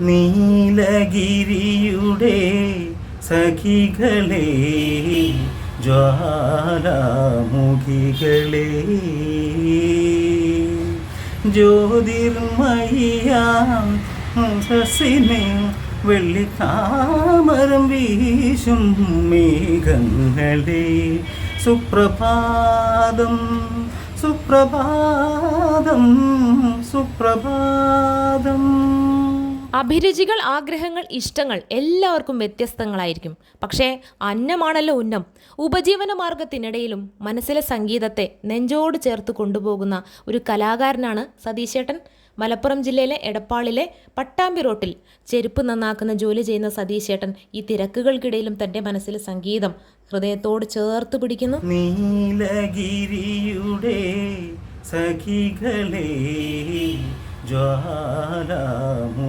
നീലഗിരിയുടെ സഖികളെ ജ്വാലാമുഖികളെ. ജ്യോതിർമയ്യാസിനെ സസിനെ വെള്ളിത്താമരം വീശും മേഘങ്ങളെ. സുപ്രഭാതം സുപ്രഭാതം സുപ്രഭാതം. അഭിരുചികൾ ആഗ്രഹങ്ങൾ ഇഷ്ടങ്ങൾ എല്ലാവർക്കും വ്യത്യസ്തങ്ങളായിരിക്കും. പക്ഷേ അന്നമാണല്ലോ ഉന്നം. ഉപജീവന മാർഗത്തിനിടയിലും മനസ്സിലെ സംഗീതത്തെ നെഞ്ചോട് ചേർത്ത് കൊണ്ടുപോകുന്ന ഒരു കലാകാരനാണ് സതീശേട്ടൻ. മലപ്പുറം ജില്ലയിലെ എടപ്പാളിലെ പട്ടാമ്പി റോട്ടിൽ ചെരുപ്പ് നന്നാക്കുന്ന ജോലി ചെയ്യുന്ന സതീശേട്ടൻ ഈ തിരക്കുകൾക്കിടയിലും തന്റെ മനസ്സിലെ സംഗീതം ഹൃദയത്തോട് ചേർത്ത് പിടിക്കുന്നു. നീലഗിരിയുടെ സഖികളെ জ্বালামুখীকে